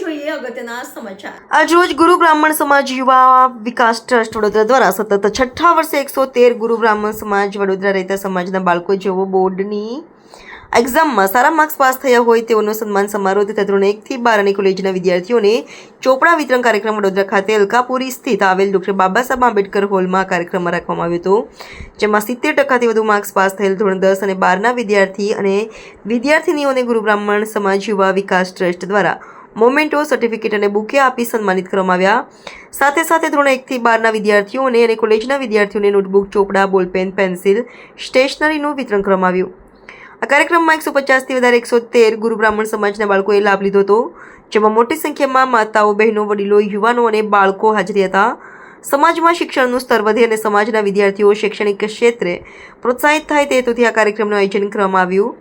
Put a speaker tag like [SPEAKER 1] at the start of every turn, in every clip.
[SPEAKER 1] જોઈએ અગત્યના
[SPEAKER 2] રોજ ગુરુ બ્રાહ્મણ સમાજ યુવા વિકાસ વડોદરા દ્વારા સતત છઠ્ઠા વર્ષે એકસો તેર ગુરુ બ્રાહ્મણ સમાજ વડોદરા રહેતા સમાજના બાળકો જેવો બોર્ડની એક્ઝામમાં સારા માર્ક્સ પાસ થયા હોય તેઓનો સન્માન સમારોહ તથા ધોરણ એકથી બાર અને કોલેજના વિદ્યાર્થીઓને ચોપડા વિતરણ કાર્યક્રમ વડોદરા ખાતે અલકાપુરી સ્થિત આવેલ ડૉક્ટર બાબાસાહેબ આંબેડકર હોલમાં કાર્યક્રમમાં રાખવામાં આવ્યો હતો, જેમાં સિત્તેર ટકાથી વધુ માર્ક્સ પાસ થયેલ ધોરણ દસ અને બારના વિદ્યાર્થી અને વિદ્યાર્થીનીઓને ગુરુ બ્રાહ્મણ સમાજ યુવા વિકાસ ટ્રસ્ટ દ્વારા મોમેન્ટો સર્ટિફિકેટ અને બુકે આપી સન્માનિત કરવામાં આવ્યા. સાથે સાથે ધોરણ એકથી બારના વિદ્યાર્થીઓને અને કોલેજના વિદ્યાર્થીઓને નોટબુક, ચોપડા, બોલપેન, પેન્સિલ, સ્ટેશનરીનું વિતરણ કરવામાં આવ્યું. આ કાર્યક્રમમાં એકસો પચાસથી વધારે એકસો તેર ગુરુ બ્રાહ્મણ સમાજના બાળકોએ લાભ લીધો હતો, જેમાં મોટી સંખ્યામાં માતાઓ, બહેનો, વડીલો, યુવાનો અને બાળકો હાજરી હતા. સમાજમાં શિક્ષણનું સ્તર વધે અને સમાજના વિદ્યાર્થીઓ શૈક્ષણિક ક્ષેત્રે પ્રોત્સાહિત થાય તે હેતુથી આ કાર્યક્રમનું આયોજન કરવામાં આવ્યું.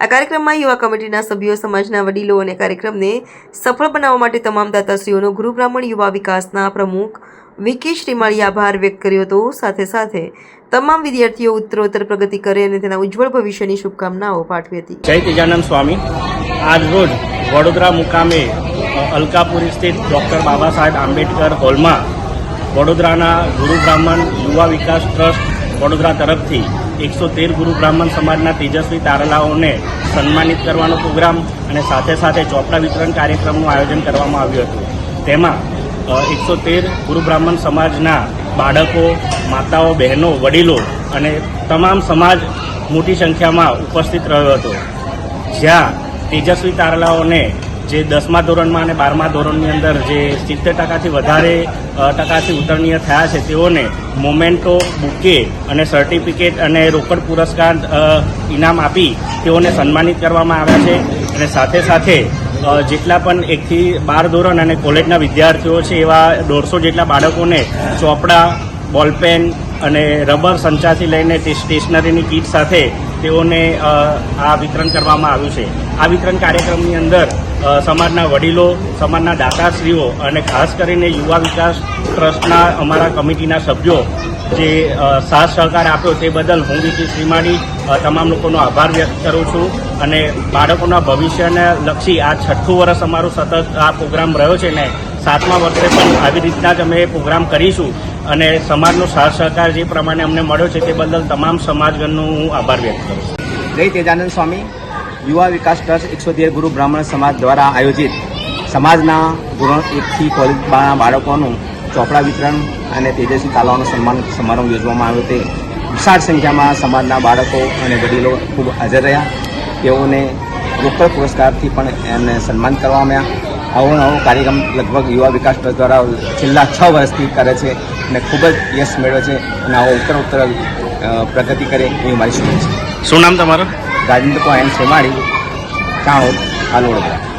[SPEAKER 2] આ કાર્યક્રમમાં યુવા કમિટીના સભ્યો, સમાજના વડીલો અને કાર્યક્રમને સફળ બનાવવા માટે તમામ દાતાશ્રીઓનો ગુરુ બ્રાહ્મણ યુવા વિકાસના પ્રમુખ વિકી શ્રીમાળી આભાર વ્યક્ત કર્યો હતો. સાથે સાથે તમામ વિદ્યાર્થીઓ ઉત્તરોત્તર પ્રગતિ કરે અને તેના ઉજ્જવળ ભવિષ્યની શુભકામનાઓ પાઠવી હતી.
[SPEAKER 3] જય તેજાનંદ સ્વામી. આજ રોજ વડોદરા મુકામે અલકાપુરી સ્થિત ડૉક્ટર બાબા સાહેબ આંબેડકર હોલમાં વડોદરાના ગુરુ બ્રાહ્મણ યુવા વિકાસ ટ્રસ્ટ વડોદરા તરફથી એકસો તેર ગુરુ બ્રાહ્મણ સમાજના તેજસ્વી તારલાઓને સન્માનિત કરવાનો પ્રોગ્રામ અને સાથે સાથે ચોપડા વિતરણ કાર્યક્રમનું આયોજન કરવામાં આવ્યું હતું. તેમાં એકસો તેર ગુરુ બ્રાહ્મણ સમાજના બાળકો, માતાઓ, બહેનો, વડીલો અને તમામ સમાજ મોટી સંખ્યામાં ઉપસ્થિત રહ્યો હતો. જ્યાં તેજસ્વી તારલાઓને જે દસમા ધોરણમાં અને બારમા ધોરણની અંદર જે સિત્તેર ટકાથી વધારે ટકાથી ઉત્તરણીય થયા છે, તેઓને મોમેન્ટો, બુકે અને સર્ટિફિકેટ અને રોકડ પુરસ્કાર ઇનામ આપી તેઓને સન્માનિત કરવામાં આવ્યા છે. અને સાથે સાથે જેટલા પણ એકથી બાર ધોરણ અને કોલેજના વિદ્યાર્થીઓ છે, એવા દોઢસો જેટલા બાળકોને ચોપડા, બોલપેન અને રબર સંચાથી લઈને તે સ્ટેશનરીની કીટ સાથે તેઓને આ વિતરણ કરવામાં આવ્યું છે. આ વિતરણ કાર્યક્રમની અંદર સમાજના વડીલો, સમાજના દાતાશ્રીઓ અને ખાસ કરીને યુવા વિકાસ ટ્રસ્ટના અમારા કમિટીના સભ્યો જે સાથ સહકાર આપ્યો તે બદલ હું વિકી શ્રીમાળી તમામ લોકોનો આભાર વ્યક્ત કરું છું અને બાળકોના ભવિષ્યને લક્ષી આ છઠ્ઠું વર્ષ અમારું સતત આ પ્રોગ્રામ રહ્યો છે ને સાતમા વર્ષે પણ આવી રીતના જ અમે પ્રોગ્રામ કરીશું અને સમાજનો સાથ સહકાર જે પ્રમાણે અમને મળ્યો છે તે બદલ તમામ સમાજગણનો હું આભાર વ્યક્ત કરું છું.
[SPEAKER 4] જય તેજાનંદ સ્વામી. યુવા વિકાસ ટ્રસ્ટ એકસો તેર ગુરુ બ્રાહ્મણ સમાજ દ્વારા આયોજિત સમાજના ધોરણ એકથી કોલેજ બાળકોનું ચોપડા વિતરણ અને તેજસ્વી તાલાઓનો સન્માન સમારંભ યોજવામાં આવ્યો તે વિશાળ સંખ્યામાં સમાજના બાળકો અને વડીલો ખૂબ હાજર રહ્યા. તેઓને રોકડ પુરસ્કારથી પણ એમને સન્માન કરવામાં આવ્યા. આવો નવો કાર્યક્રમ લગભગ યુવા વિકાસ ટ્રસ્ટ દ્વારા છેલ્લા છ વર્ષથી કરે છે અને ખૂબ જ યશ મેળવે છે અને આવો ઉત્તર ઉત્તર પ્રગતિ કરે એવી મારી શુભેચ્છા.
[SPEAKER 3] શું નામ તમારું?
[SPEAKER 4] રાજેન્દ્ર એન. શેમાળી ચાણોદ હાલ વડોદરા